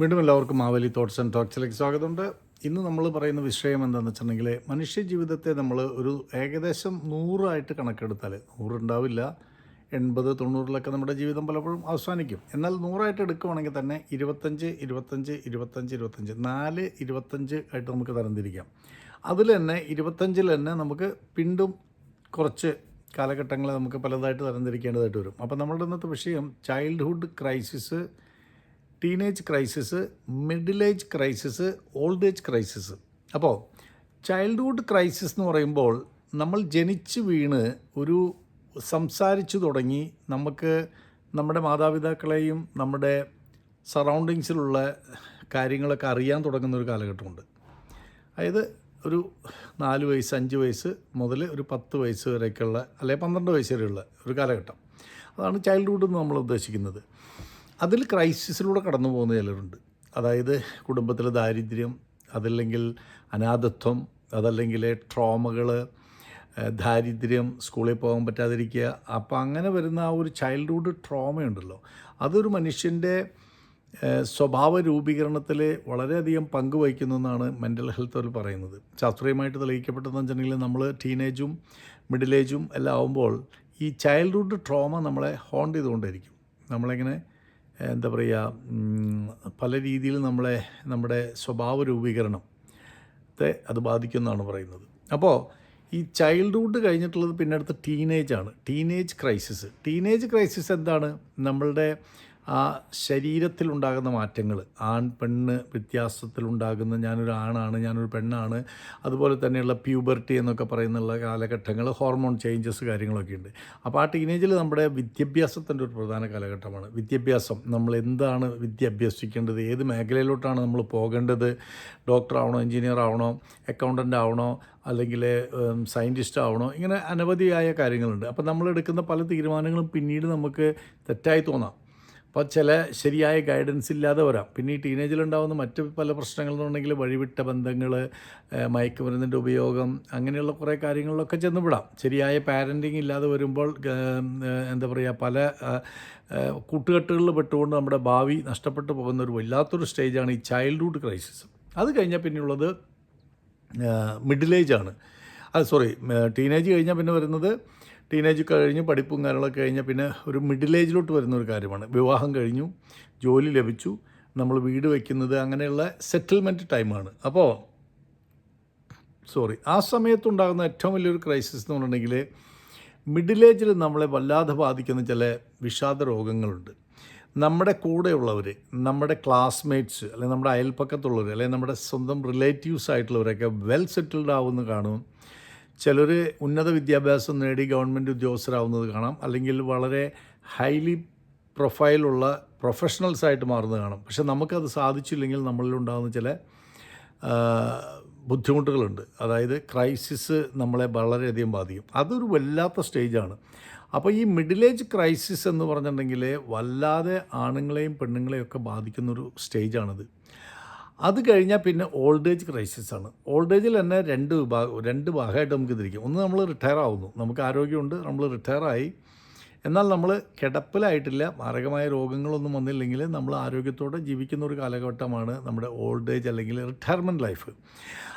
വീണ്ടും എല്ലാവർക്കും Maveli thoughts and ടോക്സിലേക്ക് സ്വാഗതമുണ്ട്. ഇന്ന് നമ്മൾ പറയുന്ന വിഷയം എന്താണെന്ന് വെച്ചിട്ടുണ്ടെങ്കിൽ മനുഷ്യ ജീവിതത്തെ നമ്മൾ ഒരു ഏകദേശം നൂറായിട്ട് കണക്കെടുത്താൽ നൂറുണ്ടാവില്ല എൺപത് തൊണ്ണൂറിലൊക്കെ നമ്മുടെ ജീവിതം പലപ്പോഴും അവസാനിക്കും. എന്നാൽ നൂറായിട്ട് എടുക്കുവാണെങ്കിൽ തന്നെ ഇരുപത്തഞ്ച് ഇരുപത്തഞ്ച് ഇരുപത്തഞ്ച് ഇരുപത്തഞ്ച് നാല് ഇരുപത്തഞ്ച് ആയിട്ട് നമുക്ക് തരംതിരിക്കാം. അതിൽ തന്നെ ഇരുപത്തഞ്ചിൽ തന്നെ നമുക്ക് പിണ്ടും കുറച്ച് കാലഘട്ടങ്ങളെ നമുക്ക് പലതായിട്ട് തരംതിരിക്കേണ്ടതായിട്ട് വരും. അപ്പോൾ നമ്മുടെ ഇന്നത്തെ വിഷയം childhood crisis teenage crisis middle age crisis old age crisis അപ്പോൾ ചൈൽഡ്ഹുഡ് ക്രൈസിസ് എന്ന് പറയുമ്പോൾ നമ്മൾ ജനിച്ച് വീണ് ഒരു സംസാരിച്ചു തുടങ്ങി നമുക്ക് നമ്മുടെ മാതാപിതാക്കളെയും നമ്മുടെ സറൗണ്ടിങ്സിലുള്ള കാര്യങ്ങളൊക്കെ അറിയാൻ തുടങ്ങുന്ന ഒരു കാലഘട്ടമുണ്ട്. അതായത് ഒരു നാല് വയസ്സ് അഞ്ച് വയസ്സ് മുതൽ ഒരു പത്ത് വയസ്സ് വരെയൊക്കെയുള്ള അല്ലെങ്കിൽ പന്ത്രണ്ട് വയസ്സ് വരെയുള്ള ഒരു കാലഘട്ടം. അതാണ് ചൈൽഡ്ഹുഡ് എന്ന് നമ്മൾ ഉദ്ദേശിക്കുന്നത്. അതിൽ ക്രൈസിസിലൂടെ കടന്നു പോകുന്ന ചിലരുണ്ട്. അതായത് കുടുംബത്തിലെ ദാരിദ്ര്യം അതല്ലെങ്കിൽ അനാഥത്വം അതല്ലെങ്കിൽ ട്രോമകൾ ദാരിദ്ര്യം സ്കൂളിൽ പോകാൻ പറ്റാതിരിക്കുക. അപ്പോൾ അങ്ങനെ വരുന്ന ആ ഒരു ചൈൽഡ്ഹുഡ് ട്രോമയുണ്ടല്ലോ. അതൊരു മനുഷ്യന്റെ സ്വഭാവ രൂപീകരണത്തിൽ വളരെയധികം പങ്ക് വഹിക്കുന്നു എന്നാണ് മെന്റൽ ഹെൽത്ത് അവർ പറയുന്നത്. ശാസ്ത്രീയമായിട്ട് തെളിയിക്കപ്പെട്ടതെന്ന് വെച്ചിട്ടുണ്ടെങ്കിൽ നമ്മൾ ടീനേജും മിഡിൽ ഏജും എല്ലാം ആകുമ്പോൾ ഈ ചൈൽഡ്ഹുഡ് ട്രോമ നമ്മളെ ഹോണ്ട് ചെയ്തുകൊണ്ടിരിക്കും നമ്മളിങ്ങനെ എന്താ പറയുക പല രീതിയിൽ നമ്മളെ നമ്മുടെ സ്വഭാവ രൂപീകരണത്തെ അത് ബാധിക്കുമെന്നാണ് പറയുന്നത്. അപ്പോൾ ഈ ചൈൽഡ്ഹുഡ് കഴിഞ്ഞിട്ടുള്ളത് പിന്നെ അടുത്ത ടീനേജ് ആണ്. ടീനേജ് ക്രൈസിസ് ടീനേജ് ക്രൈസിസ് എന്താണ്? നമ്മളുടെ ആ ശരീരത്തിലുണ്ടാകുന്ന മാറ്റങ്ങൾ ആൺ പെണ്ണ് വ്യത്യാസത്തിലുണ്ടാകുന്ന ഞാനൊരു ആണാണ് ഞാനൊരു പെണ്ണാണ് അതുപോലെ തന്നെയുള്ള പ്യൂബർട്ടി എന്നൊക്കെ പറയുന്നുള്ള കാലഘട്ടങ്ങൾ ഹോർമോൺ ചേഞ്ചസ് കാര്യങ്ങളൊക്കെ ഉണ്ട് അപ്പോൾ ആ ടീനേജിൽ നമ്മുടെ വിദ്യാഭ്യാസത്തിന്റെ ഒരു പ്രധാന കാലഘട്ടമാണ്. വിദ്യാഭ്യാസം നമ്മൾ എന്താണ് വിദ്യ അഭ്യസിക്കേണ്ടത് ഏത് മേഖലയിലോട്ടാണ് നമ്മൾ പോകേണ്ടത്? ഡോക്ടർ ആവണോ എഞ്ചിനീയർ ആവണോ അക്കൗണ്ടന്റ് ആവണോ അല്ലെങ്കിൽ സയന്റിസ്റ്റ് ആവണോ ഇങ്ങനെ അനവധിയായ കാര്യങ്ങളുണ്ട്. അപ്പോൾ നമ്മൾ എടുക്കുന്ന പല തീരുമാനങ്ങളും പിന്നീട് നമുക്ക് തെറ്റായി തോന്നാം. അപ്പോൾ ചില ശരിയായ ഗൈഡൻസ് ഇല്ലാതെ വരാം. പിന്നെ ഈ ടീനേജിലുണ്ടാകുന്ന മറ്റ് പല പ്രശ്നങ്ങളെന്നുണ്ടെങ്കിൽ വഴിവിട്ട ബന്ധങ്ങൾ മയക്കുമരുന്നിന്റെ ഉപയോഗം അങ്ങനെയുള്ള കുറേ കാര്യങ്ങളിലൊക്കെ ചെന്നുപെടാം ശരിയായ പാരന്റിങ് ഇല്ലാതെ വരുമ്പോൾ എന്താ പറയുക പല കൂട്ടുകെട്ടുകളിൽ പെട്ടുകൊണ്ട് നമ്മുടെ ഭാവി നഷ്ടപ്പെട്ടു പോകുന്ന ഒരു വല്ലാത്തൊരു സ്റ്റേജാണ് ഈ ചൈൽഡ്ഹുഡ് ക്രൈസിസ് അത് കഴിഞ്ഞാൽ പിന്നെയുള്ളത് മിഡിൽ ഏജ് ആണ്. അത് സോറി ടീനേജ് കഴിഞ്ഞാൽ പിന്നെ വരുന്നത് ടീനേജ് കഴിഞ്ഞ് പഠിപ്പും കാര്യങ്ങളൊക്കെ കഴിഞ്ഞാൽ പിന്നെ ഒരു മിഡിൽ ഏജിലോട്ട് വരുന്ന ഒരു കാര്യമാണ്. വിവാഹം കഴിഞ്ഞു ജോലി ലഭിച്ചു നമ്മൾ വീട് വയ്ക്കുന്നത് അങ്ങനെയുള്ള സെറ്റിൽമെന്റ് ടൈമാണ് അപ്പോൾ സോറി ആ സമയത്തുണ്ടാകുന്ന ഏറ്റവും വലിയൊരു ക്രൈസിസ് എന്ന് പറഞ്ഞിട്ടുണ്ടെങ്കിൽ മിഡിൽ ഏജിൽ നമ്മളെ വല്ലാതെ ബാധിക്കുന്ന ചില വിഷാദ രോഗങ്ങളുണ്ട്. നമ്മുടെ കൂടെയുള്ളവർ നമ്മുടെ ക്ലാസ്മേറ്റ്സ് അല്ലെങ്കിൽ നമ്മുടെ അയൽപ്പക്കത്തുള്ളവർ അല്ലെങ്കിൽ നമ്മുടെ സ്വന്തം റിലേറ്റീവ്സ് ആയിട്ടുള്ളവരൊക്കെ വെൽ സെറ്റിൽഡ് ആവുമെന്ന് കാണും. ചിലർ ഉന്നത വിദ്യാഭ്യാസം നേടി ഗവൺമെന്റ് ഉദ്യോഗസ്ഥരാവുന്നത് കാണാം. അല്ലെങ്കിൽ വളരെ ഹൈലി പ്രൊഫൈലുള്ള പ്രൊഫഷണൽസ് ആയിട്ട് മാറുന്നത് കാണാം. പക്ഷെ നമുക്കത് സാധിച്ചില്ലെങ്കിൽ നമ്മളിൽ ഉണ്ടാകുന്ന ചില ബുദ്ധിമുട്ടുകളുണ്ട്. അതായത് ക്രൈസിസ് നമ്മളെ വളരെയധികം ബാധിക്കും. അതൊരു വല്ലാത്ത സ്റ്റേജാണ്. അപ്പോൾ ഈ മിഡിൽ ഏജ് ക്രൈസിസ് എന്ന് പറഞ്ഞിട്ടുണ്ടെങ്കിൽ വല്ലാതെ ആണുങ്ങളെയും പെണ്ണുങ്ങളെയും ഒക്കെ ബാധിക്കുന്നൊരു സ്റ്റേജാണിത്. അത് കഴിഞ്ഞാൽ പിന്നെ ഓൾഡ് ഏജ് ക്രൈസിസ് ആണ്. ഓൾഡ് ഏജിൽ തന്നെ രണ്ട് വിഭാഗം രണ്ട് ഭാഗമായിട്ട് നമുക്ക് ഇതിരിക്കും ഒന്ന് നമ്മൾ റിട്ടയർ ആവുന്നു. നമുക്ക് ആരോഗ്യമുണ്ട് നമ്മൾ റിട്ടയർ ആയി. എന്നാൽ നമ്മൾ കിടപ്പിലായിട്ടില്ല മാരകമായ രോഗങ്ങളൊന്നും വന്നില്ലെങ്കിൽ നമ്മൾ ആരോഗ്യത്തോടെ ജീവിക്കുന്ന ഒരു കാലഘട്ടമാണ് നമ്മുടെ ഓൾഡ് ഏജ് അല്ലെങ്കിൽ റിട്ടയർമെന്റ് ലൈഫ്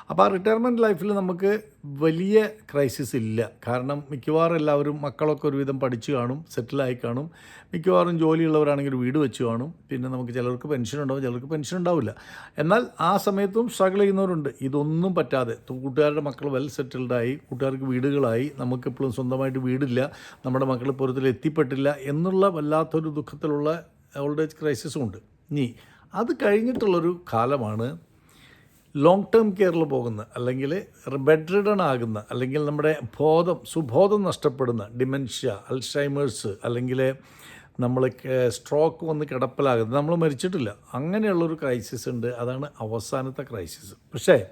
അപ്പോൾ ആ റിട്ടയർമെന്റ് ലൈഫിൽ നമുക്ക് വലിയ ക്രൈസിസ് ഇല്ല. കാരണം മിക്കവാറും എല്ലാവരും മക്കളൊക്കെ ഒരുവിധം പഠിച്ചു കാണും സെറ്റിലായി കാണും. മിക്കവാറും ജോലിയുള്ളവരാണെങ്കിൽ വീട് വെച്ച് കാണും. പിന്നെ നമുക്ക് ചിലർക്ക് പെൻഷൻ ഉണ്ടാവും ചിലർക്ക് പെൻഷൻ ഉണ്ടാവില്ല. എന്നാൽ ആ സമയത്തും സ്ട്രഗിൾ ചെയ്യുന്നവരുണ്ട്. ഇതൊന്നും പറ്റാതെ. കൂട്ടുകാരുടെ മക്കൾ വെൽ സെറ്റിൽഡായി കൂട്ടുകാർക്ക് വീടുകളായി. നമുക്കിപ്പോഴും സ്വന്തമായിട്ട് വീടില്ല. നമ്മുടെ മക്കൾ പൂരത്തിൽ എത്തിപ്പെട്ടില്ല എന്നുള്ള വല്ലാത്തൊരു ദുഃഖത്തിലുള്ള ഓൾഡ് ഏജ് ക്രൈസിസും ഉണ്ട്. ഇനി അത് കഴിഞ്ഞിട്ടുള്ളൊരു കാലമാണ് ലോങ് ടേം കെയറിൽ പോകുന്ന അല്ലെങ്കിൽ ബെഡ് റിഡൺ ആകുന്ന അല്ലെങ്കിൽ നമ്മുടെ ബോധം സുബോധം നഷ്ടപ്പെടുന്ന ഡിമെൻഷ്യ അൽഷൈമേഴ്സ് അല്ലെങ്കിൽ നമ്മൾ സ്ട്രോക്ക് വന്ന് കിടപ്പിലാകുന്നത് നമ്മൾ മരിച്ചിട്ടില്ല. അങ്ങനെയുള്ളൊരു ക്രൈസിസ് ഉണ്ട്. അതാണ് അവസാനത്തെ ക്രൈസിസ് പക്ഷേ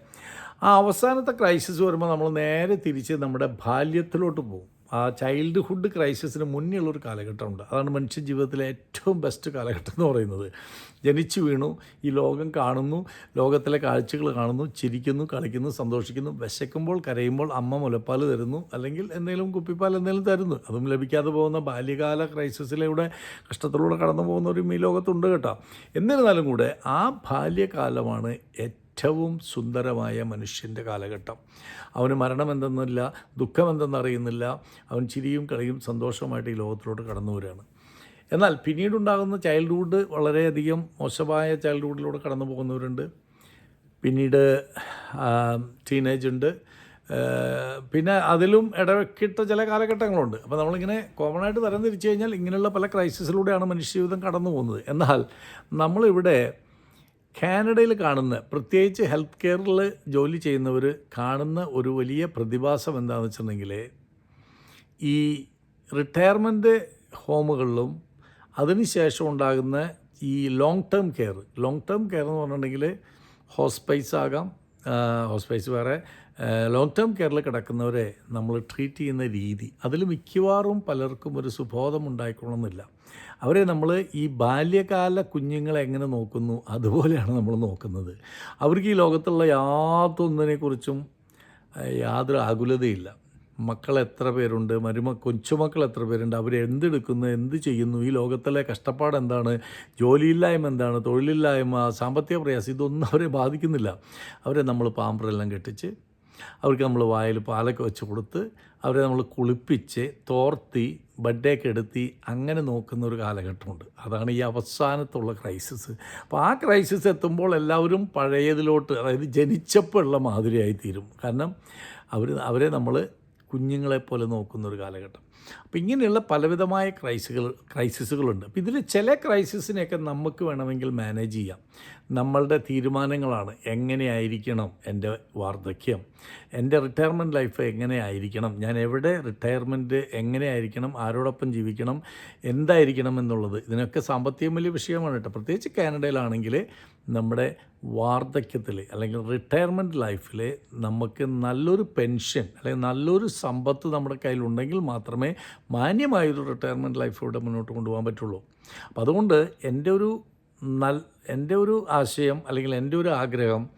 ആ അവസാനത്തെ ക്രൈസിസ് വരുമ്പോൾ നമ്മൾ നേരെ തിരിച്ച് നമ്മുടെ ബാല്യത്തിലോട്ട് പോകും. ആ ചൈൽഡ്ഹുഡ് ക്രൈസിസിന് മുന്നേ ഉള്ളൊരു കാലഘട്ടമുണ്ട്. അതാണ് മനുഷ്യ ജീവിതത്തിലെ ഏറ്റവും ബെസ്റ്റ് കാലഘട്ടം എന്ന് പറയുന്നത്. ജനിച്ചു വീണു ഈ ലോകം കാണുന്നു ലോകത്തിലെ കാഴ്ചകൾ കാണുന്നു ചിരിക്കുന്നു കളിക്കുന്നു സന്തോഷിക്കുന്നു വിശക്കുമ്പോൾ കരയുമ്പോൾ അമ്മ മുലപ്പാൽ തരുന്നു അല്ലെങ്കിൽ എന്തെങ്കിലും കുപ്പിപ്പാൽ എന്തെങ്കിലും തരുന്നു. അതും ലഭിക്കാതെ പോകുന്ന ബാല്യകാല ക്രൈസിസിലൂടെ കഷ്ടത്തിലൂടെ കടന്നു പോകുന്നവരും ഈ ലോകത്തുണ്ട് കേട്ടോ. എന്നിരുന്നാലും കൂടെ ആ ബാല്യകാലമാണ് ഏറ്റവും സുന്ദരമായ മനുഷ്യന്റെ കാലഘട്ടം. അവന് മരണം എന്തെന്നില്ല ദുഃഖം എന്തെന്നറിയുന്നില്ല അവൻ ചിരിയും കളിയും സന്തോഷമായിട്ട് ഈ ലോകത്തിലോട്ട് കടന്നു വരികയാണ്. എന്നാൽ പിന്നീടുണ്ടാകുന്ന ചൈൽഡ്ഹുഡ് വളരെയധികം മോശമായ ചൈൽഡ്ഹുഡിലൂടെ കടന്നു പോകുന്നവരുണ്ട്. പിന്നീട് ടീനേജ് ഉണ്ട്. പിന്നെ അതിലും ഇടവെക്കിട്ട ചില കാലഘട്ടങ്ങളുണ്ട്. അപ്പോൾ നമ്മളിങ്ങനെ കോമൺ ആയിട്ട് തരം തിരിച്ചു കഴിഞ്ഞാൽ ഇങ്ങനെയുള്ള പല ക്രൈസിസിലൂടെയാണ് മനുഷ്യജീവിതം കടന്നു പോകുന്നത്. എന്നാൽ നമ്മളിവിടെ കാനഡയിൽ കാണുന്ന പ്രത്യേകിച്ച് ഹെൽത്ത് കെയറിൽ ജോലി ചെയ്യുന്നവർ കാണുന്ന ഒരു വലിയ പ്രതിഭാസം എന്താണെന്ന് വെച്ചിട്ടുണ്ടെങ്കിൽ ഈ റിട്ടയർമെന്റ് ഹോമുകളിലും അതിനുശേഷം ഉണ്ടാകുന്ന ഈ long term care long term care എന്ന് പറഞ്ഞിട്ടുണ്ടെങ്കിൽ ഹോസ്പൈസ് ആകാം ഹോസ്പൈസ് വേറെ ലോങ് ടേം കെയറിൽ കിടക്കുന്നവരെ നമ്മൾ ട്രീറ്റ് ചെയ്യുന്ന രീതി. അതിൽ മിക്കവാറും പലർക്കും ഒരു സുബോധം ഉണ്ടായിക്കൊള്ളുന്നില്ല. അവരെ നമ്മൾ ഈ ബാല്യകാല കുഞ്ഞുങ്ങളെ എങ്ങനെ നോക്കുന്നു അതുപോലെയാണ് നമ്മൾ നോക്കുന്നത്. അവർക്ക് ഈ ലോകത്തുള്ള യാതൊന്നിനെക്കുറിച്ചും ഏഹ്, യാതൊരു ആകുലതയില്ല. മക്കൾ എത്ര പേരുണ്ട് മരുമ കൊച്ചുമക്കൾ എത്ര പേരുണ്ട് അവർ എന്തെടുക്കുന്നു എന്ത് ചെയ്യുന്നു ഈ ലോകത്തിലെ കഷ്ടപ്പാട് എന്താണ് ജോലിയില്ലായ്മ എന്താണ് തൊഴിലില്ലായ്മ സാമ്പത്തിക പ്രയാസം ഇതൊന്നും അവരെ ബാധിക്കുന്നില്ല. അവരെ നമ്മൾ പാമ്പറെല്ലാം കെട്ടിച്ച് അവർക്ക് നമ്മൾ വായിൽ പാലൊക്കെ വെച്ച് കൊടുത്ത് അവരെ നമ്മൾ കുളിപ്പിച്ച് തോർത്തി ബഡ്ഡേക്ക് എടുത്തി അങ്ങനെ നോക്കുന്ന ഒരു കാലഘട്ടമുണ്ട്. അതാണ് ഈ അവസാനത്തുള്ള ക്രൈസിസ് അപ്പോൾ ആ ക്രൈസിസ് എത്തുമ്പോൾ എല്ലാവരും പഴയതിലോട്ട് അതായത് ജനിച്ചപ്പോൾ ഉള്ള മാതിരിയായി തീരും കാരണം അവർ അവരെ നമ്മൾ കുഞ്ഞുങ്ങളെപ്പോലെ നോക്കുന്ന ഒരു കാലഘട്ടം. അപ്പോൾ ഇങ്ങനെയുള്ള പലവിധമായ ക്രൈസുകൾ ക്രൈസിസുകളുണ്ട്. അപ്പോൾ ഇതിൽ ചില ക്രൈസിസിനെയൊക്കെ നമുക്ക് വേണമെങ്കിൽ മാനേജ് ചെയ്യാം. നമ്മളുടെ തീരുമാനങ്ങളാണ് എങ്ങനെയായിരിക്കണം എന്റെ വാർദ്ധക്യം? എന്റെ റിട്ടയർമെന്റ് ലൈഫ് എങ്ങനെയായിരിക്കണം? ഞാൻ എവിടെ റിട്ടയർമെന്റ് എങ്ങനെയായിരിക്കണം? ആരോടൊപ്പം ജീവിക്കണം? എന്തായിരിക്കണം എന്നുള്ളത്? ഇതിനൊക്കെ സാമ്പത്തികം വലിയ വിഷയമാണ് കേട്ടോ. പ്രത്യേകിച്ച് കാനഡയിലാണെങ്കിൽ നമ്മുടെ വാർദ്ധക്യത്തിൽ അല്ലെങ്കിൽ റിട്ടയർമെന്റ് ലൈഫിൽ നമുക്ക് നല്ലൊരു പെൻഷൻ അല്ലെങ്കിൽ നല്ലൊരു സമ്പത്ത് നമ്മുടെ കയ്യിലുണ്ടെങ്കിൽ മാത്രമേ മാന്യമായൊരു റിട്ടയർമെന്റ് ലൈഫിലൂടെ മുന്നോട്ട് കൊണ്ടുപോകാൻ പറ്റുള്ളൂ. അപ്പോൾ അതുകൊണ്ട് എന്റെ ഒരു നൽ എന്റെ ഒരു ആശയം അല്ലെങ്കിൽ എന്റെ ഒരു ആഗ്രഹം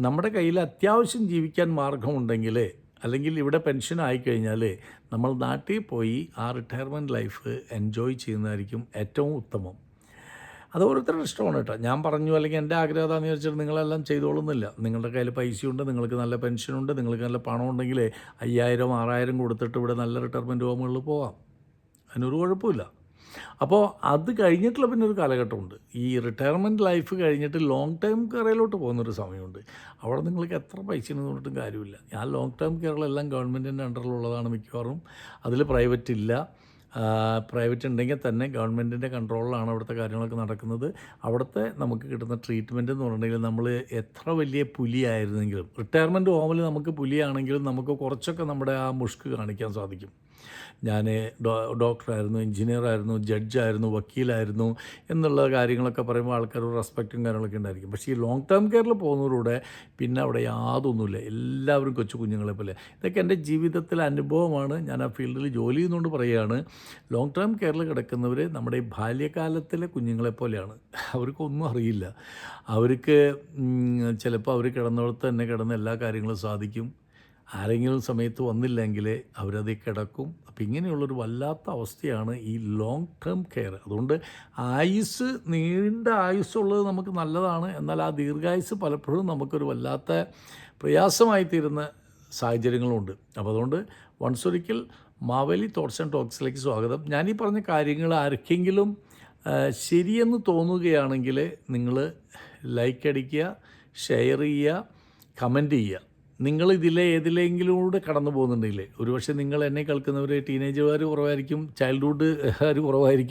നമ്മുടെ കയ്യിൽ അത്യാവശ്യം ജീവിക്കാൻ മാർഗമുണ്ടെങ്കിൽ അല്ലെങ്കിൽ ഇവിടെ പെൻഷൻ ആയിക്കഴിഞ്ഞാൽ നമ്മൾ നാട്ടിൽ പോയി ആ റിട്ടയർമെന്റ് ലൈഫ് എൻജോയ് ചെയ്യുന്നതായിരിക്കും ഏറ്റവും ഉത്തമം. അത് ഓരോരുത്തരുടെ ഇഷ്ടമാണ് കേട്ടോ. ഞാൻ പറഞ്ഞു അല്ലെങ്കിൽ എന്റെ ആഗ്രഹം എന്താണെന്ന് ചോദിച്ചിട്ട് നിങ്ങളെല്ലാം ചെയ്തോളുന്നില്ല നിങ്ങളുടെ കയ്യിൽ പൈസയുണ്ട് നിങ്ങൾക്ക് നല്ല പെൻഷനുണ്ട് നിങ്ങൾക്ക് നല്ല പണം ഉണ്ടെങ്കിൽ അയ്യായിരം ആറായിരം കൊടുത്തിട്ട് ഇവിടെ നല്ല റിട്ടയർമെന്റ് ഹോമുകളിൽ പോവാം. അതിനൊരു കുഴപ്പമില്ല. അപ്പോൾ അത് കഴിഞ്ഞിട്ടുള്ള പിന്നെ ഒരു കാലഘട്ടമുണ്ട്. ഈ റിട്ടയർമെന്റ് ലൈഫ് കഴിഞ്ഞിട്ട് ലോങ് ടേം കെയറിലോട്ട് പോകുന്നൊരു സമയമുണ്ട്. അവിടെ നിങ്ങൾക്ക് എത്ര പൈസ എന്ന് പറഞ്ഞിട്ടും കാര്യമില്ല. ഞാൻ ലോങ് ടൈം കെയറിലെല്ലാം ഗവൺമെന്റിന്റെ അണ്ടറിലുള്ളതാണ് മിക്കവാറും. അതിൽ പ്രൈവറ്റ് ഇല്ല. പ്രൈവറ്റ് ഉണ്ടെങ്കിൽ തന്നെ ഗവൺമെന്റിന്റെ കൺട്രോളിലാണ് അവിടുത്തെ കാര്യങ്ങളൊക്കെ നടക്കുന്നത്. അവിടുത്തെ നമുക്ക് കിട്ടുന്ന ട്രീറ്റ്മെന്റ് എന്ന് പറഞ്ഞിട്ടുണ്ടെങ്കിൽ നമ്മൾ എത്ര വലിയ പുലിയായിരുന്നെങ്കിലും റിട്ടയർമെന്റ് ഹോമിൽ നമുക്ക് പുലിയാണെങ്കിലും നമുക്ക് കുറച്ചൊക്കെ നമ്മുടെ ആ മുഷ്ക് കാണിക്കാൻ സാധിക്കും. ഞാൻ ഡോക്ടറായിരുന്നു എഞ്ചിനീയറായിരുന്നു ജഡ്ജായിരുന്നു വക്കീലായിരുന്നു എന്നുള്ള കാര്യങ്ങളൊക്കെ പറയുമ്പോൾ ആൾക്കാർ റെസ്പെക്റ്റും കാര്യങ്ങളൊക്കെ ഉണ്ടായിരിക്കും. പക്ഷേ ഈ ലോങ് ടേം കെയറിൽ പോകുന്നതിലൂടെ പിന്നെ അവിടെ യാതൊന്നുമില്ല. എല്ലാവരും കൊച്ചു കുഞ്ഞുങ്ങളെ പോലെ. ഇതൊക്കെ എന്റെ ജീവിതത്തിലെ അനുഭവമാണ്. ഞാൻ ആ ഫീൽഡിൽ ജോലി ചെയ്യുന്നതുകൊണ്ട് പറയുകയാണ്. ലോങ് ടേം കെയറിൽ കിടക്കുന്നവർ നമ്മുടെ ഈ ബാല്യകാലത്തിലെ കുഞ്ഞുങ്ങളെ പോലെയാണ്. അവർക്കൊന്നും അറിയില്ല. അവർക്ക് ചിലപ്പോൾ അവർ കിടന്നിടത്ത് തന്നെ കിടന്ന് എല്ലാ കാര്യങ്ങളും സാധിക്കും. ആരെങ്കിലും സമയത്ത് വന്നില്ലെങ്കിൽ അവരത് കിടക്കും. അപ്പം ഇങ്ങനെയുള്ളൊരു വല്ലാത്ത അവസ്ഥയാണ് ഈ ലോങ് ടേം കെയർ അതുകൊണ്ട് ആയുസ് നീണ്ട ആയുസ്സുള്ളത് നമുക്ക് നല്ലതാണ്. എന്നാൽ ആ ദീർഘായുസ് പലപ്പോഴും നമുക്കൊരു വല്ലാത്ത പ്രയാസമായി തീരുന്ന സാഹചര്യങ്ങളുണ്ട്. അപ്പോൾ അതുകൊണ്ട് വൺസ് ഒരിക്കൽ മാവേലി തോട്ട്സ് ആൻഡ് ടോക്സിലേക്ക് സ്വാഗതം. ഈ പറഞ്ഞ കാര്യങ്ങൾ ആർക്കെങ്കിലും ശരിയെന്ന് തോന്നുകയാണെങ്കിൽ നിങ്ങൾ ലൈക്ക് അടിക്കുക ഷെയർ ചെയ്യുക കമന്റ് ചെയ്യുക. നിങ്ങൾ ഇതിലെ ഏതിലെങ്കിലൂടെ കടന്നു പോകുന്നുണ്ടെങ്കിൽ ഒരുപക്ഷെ നിങ്ങൾ എന്നെ കേൾക്കുന്നവർ ടീനേജുകാർ കുറവായിരിക്കും ചൈൽഡ്ഹുഡ് കുറവായിരിക്കും.